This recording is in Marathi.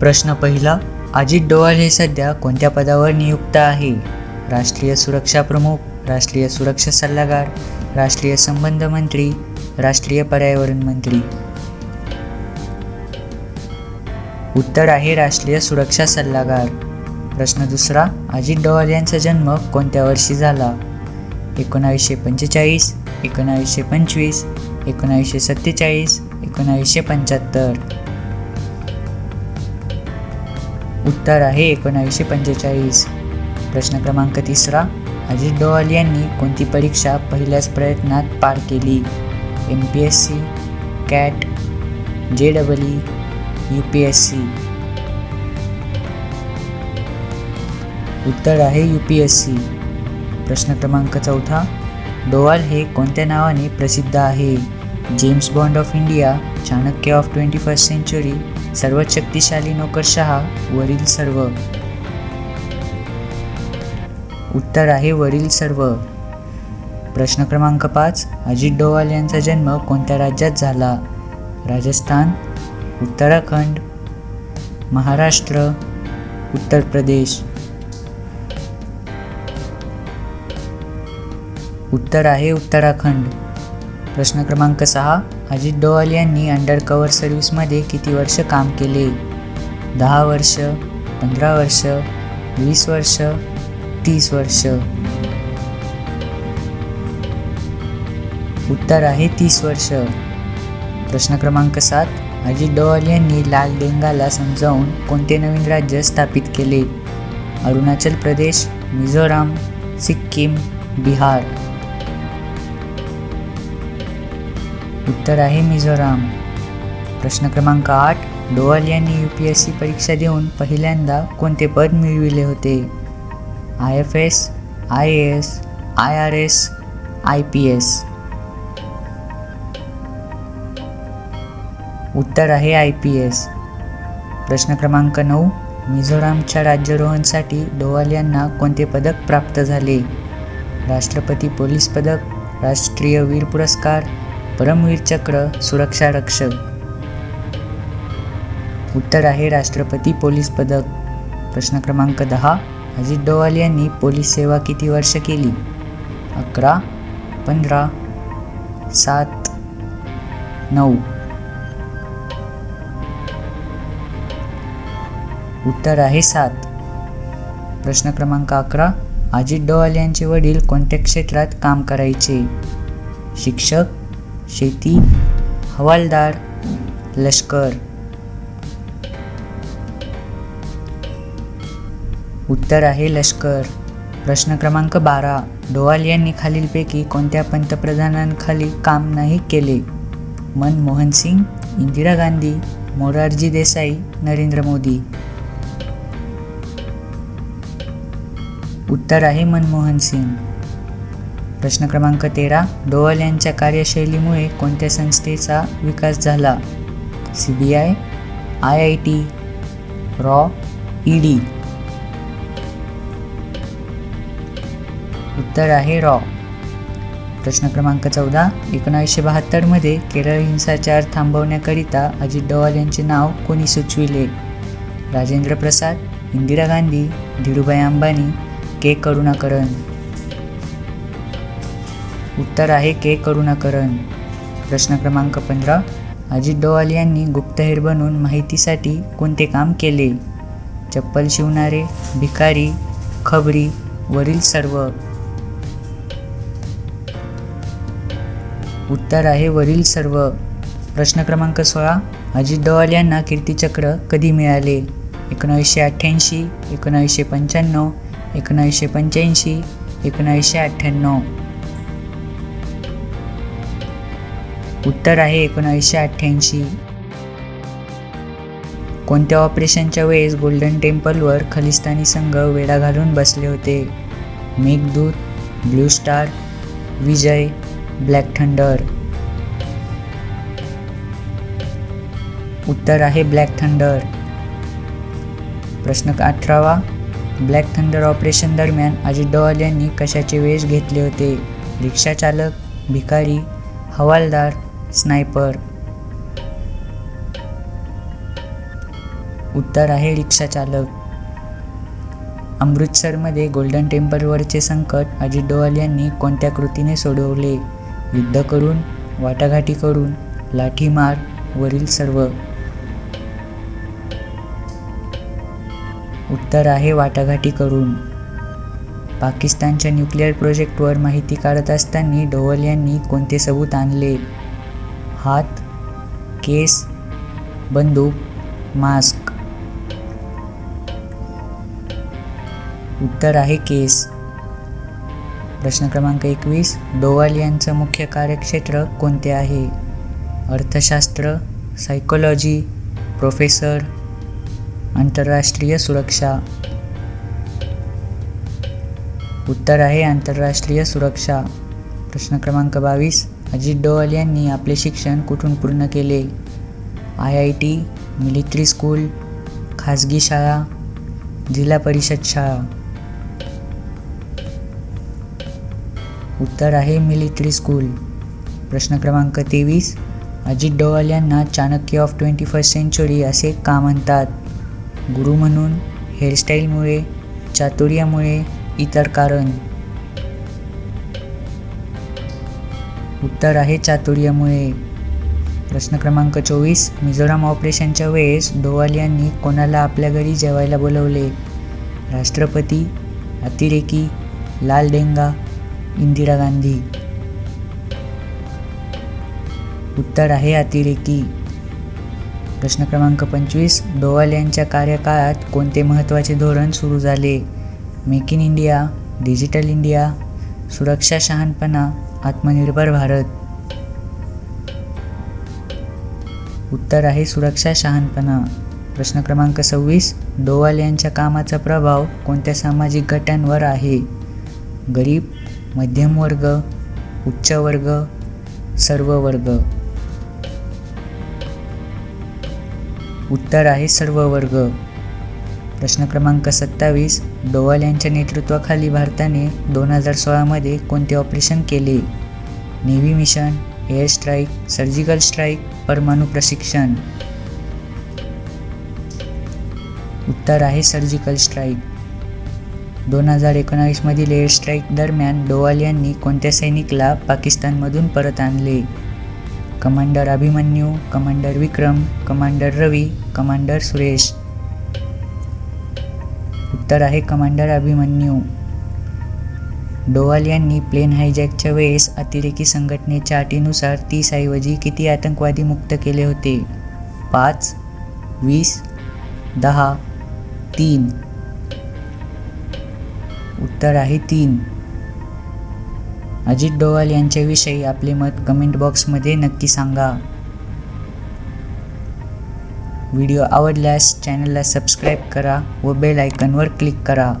प्रश्न पहिला अजित डोवाल हे सध्या कोणत्या पदावर नियुक्त आहे? राष्ट्रीय सुरक्षा प्रमुख राष्ट्रीय सुरक्षा सल्लागार राष्ट्रीय संबंध मंत्री राष्ट्रीय पर्यावरण मंत्री? उत्तर आहे राष्ट्रीय सुरक्षा सल्लागार. प्रश्न दुसरा अजित डोवाल यांचा जन्म कोणत्या वर्षी झाला? एकोणावीसशे पंचेचाळीस एकोणावीसशे पंचवीस एकोणावीसशे सत्तेचाळीस एकोणावीसशे पंच्याहत्तर. उत्तर आहे एकोणावीसशे पंचेचाळीस. प्रश्न क्रमांक तिसरा. अजित डोवाल यांनी कोणती परीक्षा पहिल्याच प्रयत्नात पार केली? M P S C CAT J double E U P S C उत्तर आहे यू पी एस सी प्रश्न क्रमांक चौथा. डोवाल हे कोणत्या नावाने प्रसिद्ध आहे? James Bond of India Chanakya of twenty first century सर्वात शक्तिशाली नोकरशहा वरील सर्व. उत्तर आहे वरील सर्व. प्रश्न क्रमांक पाच अजित डोवाल यांचा जन्म कोणत्या राज्यात झाला? राजस्थान उत्तराखंड महाराष्ट्र उत्तर प्रदेश. उत्तर आहे उत्तराखंड. प्रश्न क्रमांक सहा अजित डोवाल यांनी अंडर कवर सर्व्हिसमध्ये किती वर्ष काम केले? दहा वर्ष पंधरा वर्ष वीस वर्ष तीस वर्ष? उत्तर आहे तीस वर्ष. प्रश्न क्रमांक सात अजित डोवाल यांनी लाल डेंगाला समजावून कोणते नवीन राज्य स्थापित केले? अरुणाचल प्रदेश मिझोराम सिक्कीम बिहार? उत्तर आहे मिझोराम. प्रश्न क्रमांक आठ डोवाल यांनी यू पी एस सी परीक्षा देऊन पहिल्यांदा कोणते पद मिळविले होते? I F S I A S I R S I P S उत्तर आहे आय पी एस प्रश्न क्रमांक नऊ मिझोरामच्या राज्यारोहणसाठी डोवाल यांना कोणते पदक प्राप्त झाले? राष्ट्रपती पोलीस पदक राष्ट्रीय वीर पुरस्कार परमवीर चक्र सुरक्षा रक्षक उत्तर आहे राष्ट्रपती पोलीस पदक. प्रश्न क्रमांक दहा. अजित डोवाल यांनी पोलीस सेवा किती वर्ष केली? अकरा पंधरा सात नऊ. उत्तर आहे सात. प्रश्न क्रमांक अकरा. अजित डोवाल यांचे वडील कोणत्या क्षेत्रात काम करायचे? शिक्षक शेती हवालदार लष्कर. उत्तर आहे लष्कर. प्रश्न क्रमांक बारा. डोवाल यांनी खालीलपैकी कोणत्या पंतप्रधानांखाली काम नाही केले? मनमोहन सिंग इंदिरा गांधी मोरारजी देसाई नरेंद्र मोदी. उत्तर आहे मनमोहन सिंग. प्रश्न क्रमांक तेरा डोवाल यांच्या कार्यशैलीमुळे कोणत्या संस्थेचा विकास झाला? C B I I I T raw E D? उत्तर आहे रॉ. प्रश्न क्रमांक चौदा एकोणावीसशे बहात्तरमध्ये केरळ हिंसाचार थांबवण्याकरिता अजित डोवाल यांचे नाव कोणी सुचविले? राजेंद्र प्रसाद इंदिरा गांधी धीरूभाई अंबानी के करुणाकरण. उत्तर आहे के करुणाकरण प्रश्न क्रमांक पंधरा. अजित डोवाल यांनी गुप्तहेर बनून माहितीसाठी कोणते काम केले? चप्पल शिवणारे भिकारी खबरी वरील सर्व. उत्तर आहे वरील सर्व. प्रश्न क्रमांक सोळा. अजित डोवाल यांना कीर्तीचक्र कधी मिळाले? एकोणावीसशे अठ्ठ्याऐंशी एकोणावीसशे पंच्याण्णव एकोणावीसशे पंच्याऐंशी एकोणावीसशे अठ्ठ्याण्णव. उत्तर आहे एकोणावीसशे अठ्ठ्याऐंशी. कोणत्या ऑपरेशनच्या वेळेस गोल्डन टेम्पलवर खलिस्तानी संघ वेढा घालून बसले होते? Meghdoot blue star Vijay black thunder. उत्तर आहे ब्लॅक थंडर. प्रश्न अठरावा. ब्लॅक थंडर ऑपरेशन दरम्यान अजित डोवाल यांनी कशाचे वेश घेतले होते? रिक्षाचालक भिकारी हवालदार स्नायपर. उत्तर आहे रिक्षा चालक. अमृतसरमध्ये गोल्डन टेम्पलवरचे संकट अजित डोवाल यांनी कोणत्या कृतीने सोडवले? युद्ध करून वाटाघाटी करून लाठीमार वरील सर्व. उत्तर आहे वाटाघाटी करून. पाकिस्तानच्या न्यूक्लिअर प्रोजेक्टवर माहिती काढत असताना डोवल यांनी कोणते सबूत आणले? हात केस बंदूक मास्क. उत्तर आहे केस. प्रश्न क्रमांक एकवीस. डोवाल यांचं मुख्य कार्यक्षेत्र कोणते आहे? अर्थशास्त्र सायकोलॉजी प्रोफेसर आंतरराष्ट्रीय सुरक्षा. उत्तर आहे आंतरराष्ट्रीय सुरक्षा. प्रश्न क्रमांक बावीस. अजित डोवाल यांनी आपले शिक्षण कुठून पूर्ण केले? I I T military school खाजगी शाळा जिल्हा परिषद शाळा. उत्तर आहे मिलिटरी स्कूल. प्रश्न क्रमांक तेवीस. अजित डोवाल यांना Chanakya of twenty first century असे का म्हणतात? गुरु म्हणून हेअरस्टाईलमुळे चातुर्यामुळे इतर कारण. उत्तर आहे चातुर्यामुळे. प्रश्न क्रमांक चोवीस मिझोराम ऑपरेशनच्या वेळेस डोवाल यांनी कोणाला आपल्या घरी जेवायला बोलवले? राष्ट्रपती अतिरेकी लाल डेंगा इंदिरा गांधी. उत्तर आहे अतिरेकी. प्रश्न क्रमांक पंचवीस डोवाल यांच्या कार्यकाळात कोणते महत्त्वाचे धोरण सुरू झाले? Make in India digital India सुरक्षा शहाणपणा आत्मनिर्भर भारत. उत्तर आहे सुरक्षा शहाणपणा. प्रश्न क्रमांक सव्वीस डोवाल यांच्या कामाचा प्रभाव कोणत्या सामाजिक गटांवर आहे? गरीब मध्यम वर्ग उच्च वर्ग सर्व वर्ग उत्तर आहे सर्व वर्ग प्रश्न क्रमांक सत्तावीस डोवाल यांच्या नेतृत्वाखाली भारताने दोन हजार सोळामध्ये कोणते ऑपरेशन केले? Navy mission air strike surgical strike परमाणू प्रशिक्षण. उत्तर आहे सर्जिकल स्ट्राईक. दोन हजार एकोणावीसमधील एअर स्ट्राईक दरम्यान डोवाल यांनी कोणत्या सैनिकला पाकिस्तानमधून परत आणले? Commander Abhimanyu commander Vikram commander Ravi commander Suresh. उत्तर आहे कमांडर अभिमन्यू. डोवाल यांनी प्लेन हायजॅकच्या वेळेस अतिरेकी संघटनेच्या अटीनुसार तीस ऐवजी किती आतंकवादी मुक्त केले होते? पाच वीस दहा तीन. उत्तर आहे तीन. अजित डोवाल यांच्याविषयी आपले मत कमेंट बॉक्समध्ये नक्की सांगा. व्हिडिओ आवडल्यास चॅनलला सबस्क्राईब करा व बेल आयकनवर क्लिक करा.